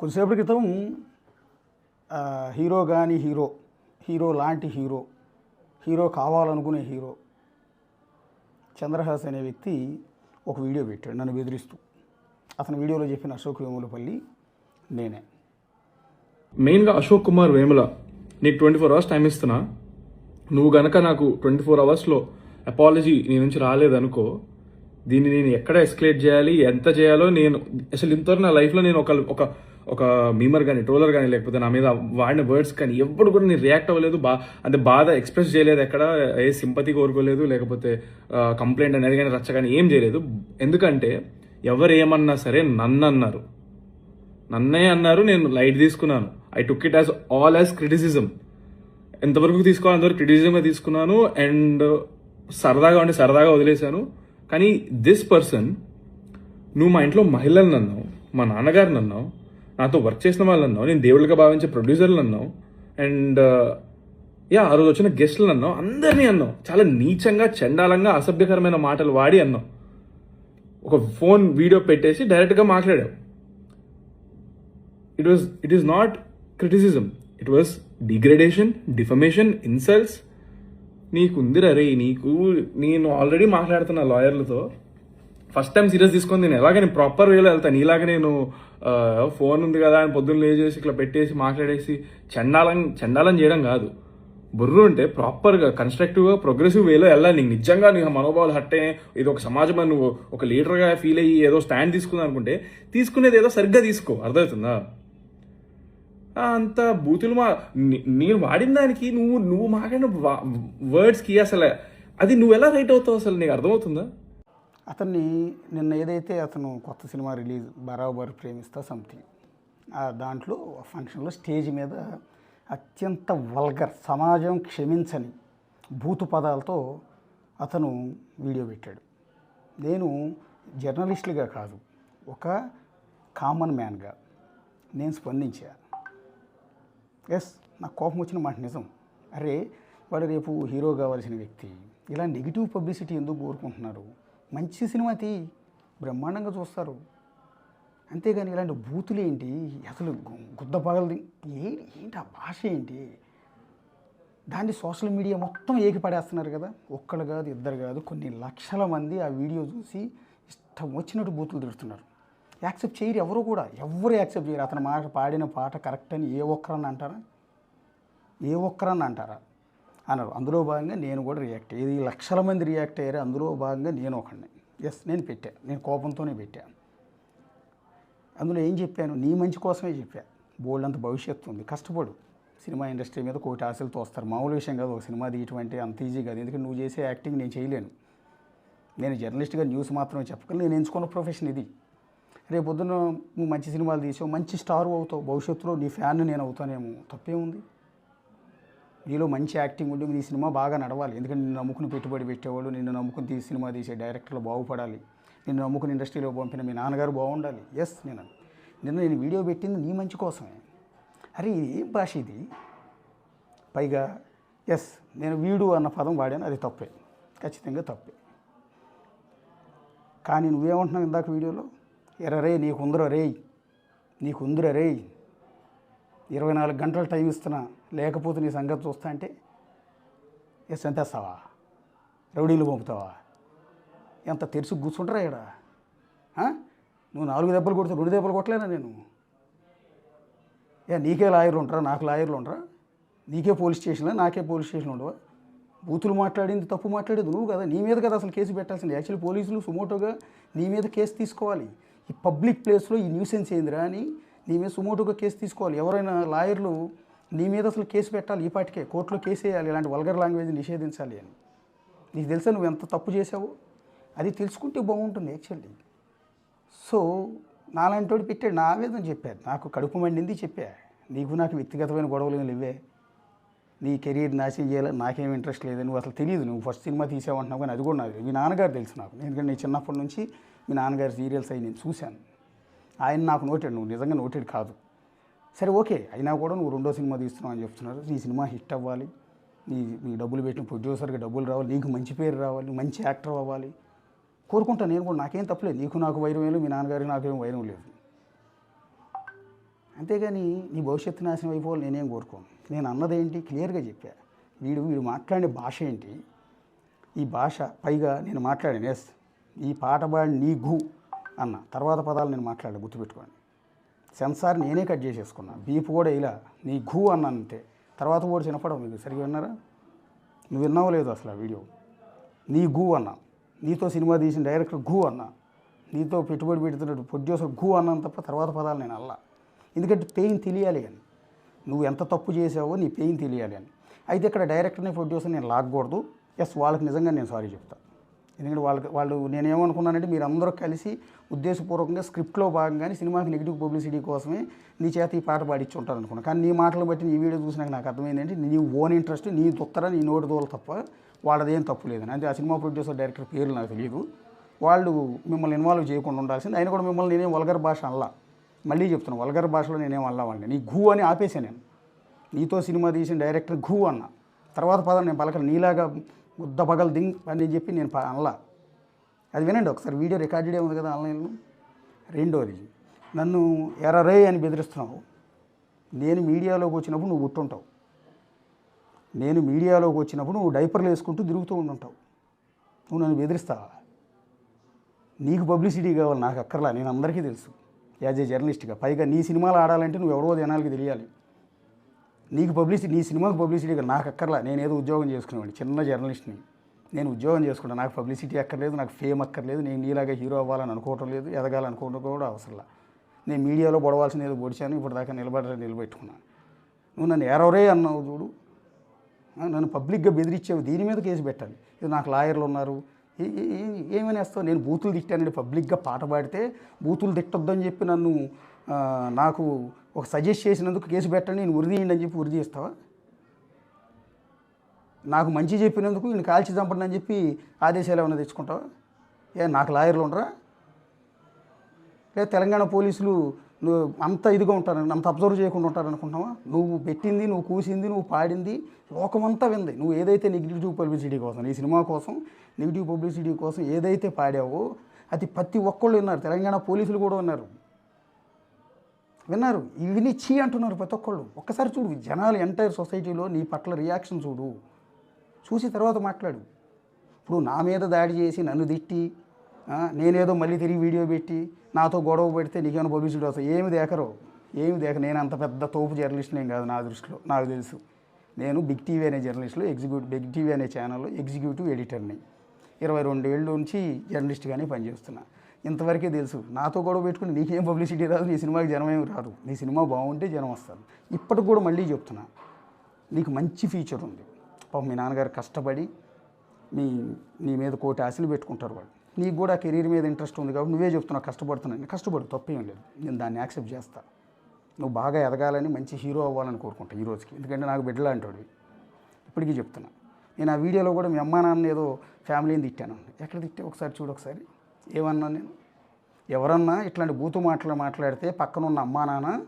కొద్దిసేపటి క్రితం హీరో కానీ హీరో హీరో లాంటి హీరో హీరో కావాలనుకునే హీరో చంద్రహాస్ అనే వ్యక్తి ఒక వీడియో పెట్టాడు నన్ను బెదిరిస్తూ. అతని వీడియోలో చెప్పిన అశోక్ వేములపల్లి నేనే. మెయిన్గా అశోక్ కుమార్ వేముల నీకు ట్వంటీ ఫోర్ అవర్స్ టైం ఇస్తున్నా. నువ్వు గనక నాకు ట్వంటీ ఫోర్ అవర్స్లో అపాలజీ నీ నుంచి రాలేదనుకో దీన్ని నేను ఎక్కడ ఎస్కలేట్ చేయాలి ఎంత చేయాలో నేను అసలు ఇంతవరకు నా లైఫ్లో నేను ఒక ఒక ఒక మీమర్ కానీ ట్రోలర్ కానీ లేకపోతే నా మీద వాడిన వర్డ్స్ కానీ ఎప్పుడు కూడా నేను రియాక్ట్ అవ్వలేదు. బా అంటే బాధ ఎక్స్ప్రెస్ చేయలేదు ఎక్కడ ఏ సింపతి కోరుకోలేదు లేకపోతే కంప్లైంట్ అనేది కానీ రచ్చ కానీ ఏం చేయలేదు. ఎందుకంటే ఎవరు ఏమన్నా సరే నన్ను అన్నారు నన్నే అన్నారు నేను లైట్ తీసుకున్నాను. I took it as all as criticism ఎంతవరకు తీసుకోవాలి అంతవరకు క్రిటిసిజమే తీసుకున్నాను అండ్ సరదాగా ఉండి సరదాగా వదిలేశాను. కానీ దిస్ పర్సన్ నువ్వు మా ఇంట్లో మహిళలను అన్నావు మా నాన్నగారిని అన్నావు నాతో వర్క్ చేసిన వాళ్ళు అన్నావు నేను దేవుళ్ళగా భావించే ప్రొడ్యూసర్లు అన్నావు అండ్ యా ఆ రోజు వచ్చిన గెస్ట్లు అన్నావు అందరినీ అన్నావు చాలా నీచంగా చండాలంగా అసభ్యకరమైన మాటలు వాడి అన్నావు ఒక ఫోన్ వీడియో పెట్టేసి డైరెక్ట్గా మాట్లాడావు. It was it is not criticism it was degradation defamation insults నీకుందిరా నీకు నేను ఆల్రెడీ మాట్లాడుతున్నా లాయర్లతో ఫస్ట్ టైం సీరియస్ తీసుకొని నేను ఎలాగ నేను ప్రాపర్ వేలో వెళ్తాను ఇలాగ నేను ఫోన్ ఉంది కదా అని పొద్దున్న లేచేసి ఇట్లా పెట్టేసి మాట్లాడేసి చండాలం చండాలం చేయడం కాదు. బుర్రు ఉంటే ప్రాపర్గా కన్స్ట్రక్టివ్గా ప్రోగ్రెసివ్ వేలో వెళ్ళాలి. నీకు నిజంగా నీ మనోభావాలు హట్టే ఇది ఒక సమాజం అని నువ్వు ఒక లీడర్గా ఫీల్ అయ్యి ఏదో స్టాండ్ తీసుకుందాం అనుకుంటే తీసుకునేది ఏదో సరిగ్గా తీసుకో. అర్థమవుతుందా? అంత బూతులు మా నేను వాడిన దానికి నువ్వు నువ్వు మాట్లాడిన వర్డ్స్కి అసలు అది నువ్వు ఎలా రైట్ అవుతావు అసలు? నీకు అర్థమవుతుందా? అతన్ని నిన్న ఏదైతే అతను కొత్త సినిమా రిలీజ్ బరాబర్ ప్రేమిస్తా సంథింగ్ ఆ దాంట్లో ఫంక్షన్లో స్టేజ్ మీద అత్యంత వల్గర్ సమాజం క్షమించని భూతు పదాలతో అతను వీడియో పెట్టాడు. నేను జర్నలిస్టులుగా కాదు ఒక కామన్ మ్యాన్గా నేను స్పందించా. ఎస్ నాకు కోపం వచ్చిన మాట నిజం. అరే వాడు రేపు హీరో కావాల్సిన వ్యక్తి. ఇలా నెగిటివ్ పబ్లిసిటీ ఎందుకు కోరుకుంటున్నారు? మంచి సినిమా తీ. బ్రహ్మాండంగా చూస్తారు. అంతేగాని ఇలాంటి బూతులు ఏంటి? అసలు గుద్ద పగలది. ఏ ఏంటి ఆ భాష ఏంటి? దాన్ని సోషల్ మీడియా మొత్తం ఏకి పడేస్తున్నారు కదా. ఒక్కడు కాదు ఇద్దరు కాదు కొన్ని లక్షల మంది ఆ వీడియో చూసి ఇష్టం వచ్చినట్టు బూతులు తిడుతున్నారు. యాక్సెప్ట్ చేయరు ఎవరు కూడా. ఎవరు యాక్సెప్ట్ చేయరు. అతను మాట పాడిన పాట కరెక్ట్ అని ఏ ఒక్కరన్నా అంటారా? ఏ ఒక్కరన్నా అంటారా? అన్నారు. అందులో భాగంగా నేను కూడా రియాక్ట్ ఇది లక్షల మంది రియాక్ట్ అయ్యారు. అందులో భాగంగా నేను ఒకడిని. ఎస్ నేను పెట్టా. నేను కోపంతోనే పెట్టా. అందులో ఏం చెప్పాను? నీ మంచి కోసమే చెప్పా. బోల్డ్ అంత భవిష్యత్తు ఉంది. కష్టపడు. సినిమా ఇండస్ట్రీ మీద కోటి ఆశలు తోస్తారు. మామూలు విషయం కాదు. ఒక సినిమా తీయటువంటి అంత ఈజీ కాదు. ఎందుకంటే నువ్వు చేసే యాక్టింగ్ నేను చేయలేను. నేను జర్నలిస్ట్గా న్యూస్ మాత్రమే చెప్పగలను నేను ఎంచుకున్న ప్రొఫెషన్ ఇది. రేపు పొద్దున్న నువ్వు మంచి సినిమాలు తీసావు మంచి స్టార్ అవుతావు. భవిష్యత్తులో నీ ఫ్యాన్ నేను అవుతానేమో. తప్పేముంది? నీలో మంచి యాక్టింగ్ ఉండి నీ సినిమా బాగా నడవాలి. ఎందుకంటే నిన్ను నమ్ముకుని పెట్టుబడి పెట్టేవాళ్ళు నిన్ను నమ్ముకుని తీసి సినిమా తీసే డైరెక్టర్లు బాగుపడాలి. నిన్ను నమ్ముకుని ఇండస్ట్రీలో పంపిన మీ నాన్నగారు బాగుండాలి. ఎస్ నేను నిన్న నేను వీడియో పెట్టింది నీ మంచి కోసమే. అరే ఇది ఏం భాష ఇది? పైగా ఎస్ నేను వీడు అన్న పదం వాడాను అది తప్పే. ఖచ్చితంగా తప్పే. కానీ నువ్వేమంటున్నావు ఇందాక వీడియోలో? ఎర్రరే నీకు నీకుందర రేయ్. నీకుందర రేయ్. ఇరవై నాలుగు గంటల టైం ఇస్తున్నా. లేకపోతే నీ సంగతి చూస్తా అంటే ఏ సంతేస్తావా? రౌడీలు పంపుతావా? ఎంత తెరిచి కూర్చుంటారా ఇక్కడ నువ్వు నాలుగు దెబ్బలు కొడితే రెండు దెబ్బలు కొట్టలేనా నేను? ఏ నీకే లాయర్లు ఉంటారా? నాకు లాయర్లు ఉంటారా? నీకే పోలీస్ స్టేషన్లో? నాకే పోలీస్ స్టేషన్ ఉండవా? బూతులు మాట్లాడింది తప్పు మాట్లాడేది నువ్వు కదా. నీ మీద కదా అసలు కేసు పెట్టాల్సింది. యాక్చువల్లీ పోలీసులు సుమోటోగా నీ మీద కేసు తీసుకోవాలి. ఈ పబ్లిక్ ప్లేస్లో ఈ న్యూసెన్స్ ఏందిరా అని నీ మీద సుమోటోగా కేసు తీసుకోవాలి. ఎవరైనా లాయర్లు నీ మీద అసలు కేసు పెట్టాలి ఈ పాటికే. కోర్టులో కేసు వేయాలి ఇలాంటి వల్గర్ లాంగ్వేజ్ నిషేధించాలి అని. నీకు తెలుసా నువ్వు ఎంత తప్పు చేసావు అది తెలుసుకుంటే బాగుంటుంది యాక్చువల్లీ సో నాలాంటి వాడు పెట్టాడు నా ఆవేదన చెప్పాడు. నాకు కడుపు మండింది చెప్పా. నీకు నాకు వ్యక్తిగతమైన గొడవలు ఏమి లేవే. నీ కెరీర్ నాశనం చేయాలని నాకేం ఇంట్రెస్ట్ లేదు నువ్వు అసలు తెలియదు నువ్వు ఫస్ట్ సినిమా తీసావంటున్నావు కానీ అది కూడా నాకు మీ నాన్నగారు తెలుసు నాకు. ఎందుకంటే నేను చిన్నప్పటి నుంచి మీ నాన్నగారి సీరియల్స్ అయి నేను చూశాను. ఆయన నాకు నోటెడ్ నువ్వు నిజంగా నోటెడ్ కాదు. సరే ఓకే అయినా కూడా నువ్వు రెండో సినిమా తీస్తున్నావు అని చెప్తున్నారు. నీ సినిమా హిట్ అవ్వాలి. నీ నీ డబ్బులు పెట్టిన ప్రొడ్యూసర్కి డబ్బులు రావాలి. నీకు మంచి పేరు రావాలి. నువ్వు మంచి యాక్టర్ అవ్వాలి. కోరుకుంటా నేను కూడా నాకేం తప్పలేదు. నీకు నాకు వైరం లేదు. మీ నాన్నగారికి నాకేం వైరం లేదు. అంతేగాని నీ భవిష్యత్తు నాశనం అయిపోవాలి. నేనేం కోరుకోను. నేను అన్నదేంటి క్లియర్గా చెప్పా. వీడు వీడు మాట్లాడే భాష ఏంటి? ఈ భాష పైగా నేను మాట్లాడాను ఎస్ ఈ పాట పాడి నీ గు అన్న తర్వాత పదాలు నేను మాట్లాడా గుర్తుపెట్టుకోండి. సెన్సార్ నేనే కట్ చేసేసుకున్నా. బీప్ కూడా ఇలా నీ ఘూ అన్నాను అంతే తర్వాత కూడా చిన్నపడవు మీకు. సరిగ్గా విన్నారా? నువ్వు విన్నావో లేదు అసలు ఆ వీడియో. నీ ఘూ అన్నా. నీతో సినిమా తీసిన డైరెక్టర్ ఘూ అన్నా. నీతో పెట్టుబడి పెడుతున్నట్టు ప్రొడ్యూసర్ ఘూ అన్నాను తప్ప తర్వాత పదాలు నేను అల్లా. ఎందుకంటే పెయిన్ తెలియాలి అని. నువ్వు ఎంత తప్పు చేసావో నీ పెయిన్ తెలియాలి అని. అయితే ఇక్కడ డైరెక్టర్ని ప్రొడ్యూసర్ నేను లాగకూడదు ఎస్ వాళ్ళకి నిజంగా నేను సారీ చెప్తాను ఎందుకంటే వాళ్ళకి వాళ్ళు నేను ఏమనుకున్నానంటే మీరు అందరూ కలిసి ఉద్దేశపూర్వకంగా స్క్రిప్ట్లో భాగంగానే సినిమాకి నెగిటివ్ పబ్లిసిటీ కోసమే నీ చేత ఈ పాట పాడించి ఉంటారు అనుకున్నాను కానీ నీ మాటలు బట్టి నీ వీడియో చూసినాక నాకు అర్థమైంది అంటే నీ ఓన్ ఇంట్రెస్ట్ నీ దుత్తర నీ నోటి దోలు తప్ప వాళ్ళదేం తప్పు లేదని. అంటే ఆ సినిమా ప్రొడ్యూసర్ డైరెక్టర్ పేర్లు నాకు తెలియదు వాళ్ళు మిమ్మల్ని ఇన్వాల్వ్ చేయకుండా ఉండాల్సింది. ఆయన కూడా మిమ్మల్ని నేనేం వల్గర్ భాష అనలా. మళ్ళీ చెప్తున్నాను వల్గర్ భాషలో నేనేం అల్లా వాళ్ళని. నీ ఘూ అని ఆపేసాను నేను. నీతో సినిమా తీసిన డైరెక్టర్ ఘూ అన్న. తర్వాత పదం నేను పలకలు నీలాగా ముద్ద పగలు దింగ్ అని చెప్పి నేను అనలా. అది వినండి ఒకసారి వీడియో రికార్డెడ్ ఉంది కదా ఆన్లైన్లో? రెండోది నన్ను ఎర్రరే అని బెదిరిస్తున్నావు. నేను మీడియాలోకి వచ్చినప్పుడు నువ్వు గుట్టుంటావు నేను మీడియాలోకి వచ్చినప్పుడు నువ్వు డైపర్లు వేసుకుంటూ తిరుగుతూ ఉండుంటావు. నువ్వు నన్ను బెదిరిస్తావా? నీకు పబ్లిసిటీ కావాలి నాకు అక్కర్లా నేను అందరికీ తెలుసు. యాజ్ ఏ జర్నలిస్ట్గా పైగా నీ సినిమాలు ఆడాలంటే నువ్వు ఎవరో జనాలకి తెలియాలి. నీకు పబ్లిసిటీ నీ సినిమాకి పబ్లిసిటీ నాకు అక్కర్లా నేను ఏదో ఉద్యోగం చేసుకునేవాడిని చిన్న జర్నలిస్ట్ని. నేను ఉద్యోగం చేసుకుంటాను నాకు పబ్లిసిటీ అక్కర్లేదు నాకు ఫేమ్ అక్కర్లేదు నేను నీలాగా హీరో అవ్వాలని అనుకోవటం లేదు ఎదగాలనుకోవడం కూడా అవసరంలా. నేను మీడియాలో పొడవాల్సిన ఏదో పొడిచాను ఇప్పుడు దాకా నిలబడ నిలబెట్టుకున్నాను. నువ్వు నన్ను ఎరవరే అన్నావు చూడు. నన్ను పబ్లిక్గా బెదిరించావు దీని మీద కేసు పెట్టాలి. ఇది నాకు లాయర్లు ఉన్నారు. ఏమనేస్తావు నేను బూతులు తిట్టానండి పబ్లిక్గా పాట పాడితే బూతులు తిట్టొద్దని చెప్పి నన్ను నాకు ఒక సజెస్ట్ చేసినందుకు కేసు పెట్టండి నేను ఉరిదీయండి అని చెప్పి ఉరిదీస్తావా నాకు మంచి చెప్పినందుకు నేను కాల్చి చంపండి అని చెప్పి ఆదేశాలు ఏమైనా తెచ్చుకుంటావా? ఏ నాకు లాయర్లు ఉండరా? లేదా తెలంగాణ పోలీసులు నువ్వు అంత ఇదిగా ఉంటారు అంత అబ్జర్వ్ చేయకుండా ఉంటారనుకుంటున్నావా నువ్వు పెట్టింది నువ్వు కూసింది నువ్వు పాడింది లోకమంతా వింది. నువ్వు ఏదైతే నెగిటివ్ పబ్లిసిటీ కోసం నీ సినిమా కోసం నెగిటివ్ పబ్లిసిటీ కోసం ఏదైతే పాడావో అది ప్రతి ఒక్కళ్ళు విన్నారు. తెలంగాణ పోలీసులు కూడా విన్నారు. విన్నారు. ఇవి చీ అంటున్నారు ప్రతి ఒక్కళ్ళు. ఒక్కసారి చూడు జనాలు ఎంటైర్ సొసైటీలో నీ పట్ల రియాక్షన్ చూడు. చూసి తర్వాత మాట్లాడు. ఇప్పుడు నా మీద దాడి చేసి నన్ను తిట్టి నేనేదో మళ్ళీ తిరిగి వీడియో పెట్టి నాతో గొడవ పెడితే నీకేమైనా పబ్లిసిటీ వస్తాయి? ఏమి దేకరు. ఏమి దేక నేను అంత పెద్ద తోపు జర్నలిస్ట్ని ఏం కాదు నా దృష్టిలో నాకు తెలుసు. నేను బిగ్ టీవీ అనే జర్నలిస్ట్లో ఎగ్జిక్యూటివ్ బిగ్ టీవీ అనే ఛానల్లో ఎగ్జిక్యూటివ్ ఎడిటర్ని. ఇరవై రెండు ఏళ్ళ నుంచి జర్నలిస్ట్గానే పనిచేస్తున్నా. ఇంతవరకే తెలుసు నాతో గొడవ పెట్టుకుని నీకేం పబ్లిసిటీ రాదు నీ సినిమాకి జనం ఏమి రాదు. నీ సినిమా బాగుంటే జనం వస్తారు. ఇప్పటికి కూడా మళ్ళీ చెప్తున్నా నీకు మంచి ఫీచర్ ఉంది. పాపం మీ నాన్నగారు కష్టపడి మీ నీ మీద కోటి ఆశలు పెట్టుకుంటారు వాళ్ళు. నీకు కూడా కెరీర్ మీద ఇంట్రెస్ట్ ఉంది కాబట్టి నువ్వే చెప్తున్నావు కష్టపడుతున్నాను. నేను కష్టపడు తప్పేం లేదు. నేను దాన్ని యాక్సెప్ట్ చేస్తా. నువ్వు బాగా ఎదగాలని మంచి హీరో అవ్వాలని కోరుకుంటా ఈ రోజుకి. ఎందుకంటే నాకు బిడ్డలాంటి ఇప్పటికీ చెప్తున్నా. నేను ఆ వీడియోలో కూడా మీ అమ్మా నాన్న ఏదో ఫ్యామిలీని తిట్టాను ఎక్కడ తిట్టే? ఒకసారి చూడు ఒకసారి. ఏమన్నా నేను? ఎవరన్నా ఇట్లాంటి బూతు మాటలు మాట్లాడితే పక్కన ఉన్న అమ్మా నాన్న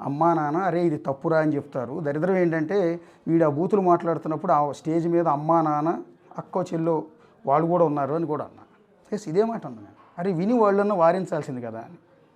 అమ్మా నాన్న అరే ఇది తప్పురా అని చెప్తారు. దరిద్రం ఏంటంటే వీడు ఆ బూతులు మాట్లాడుతున్నప్పుడు ఆ స్టేజ్ మీద అమ్మా నాన్న అక్కో చెల్లో వాళ్ళు కూడా ఉన్నారు అని కూడా అన్నా. ఎస్ ఇదే మాట అన్నా నేను. అరే విని వాళ్ళన్నా వారించాల్సింది కదా అని.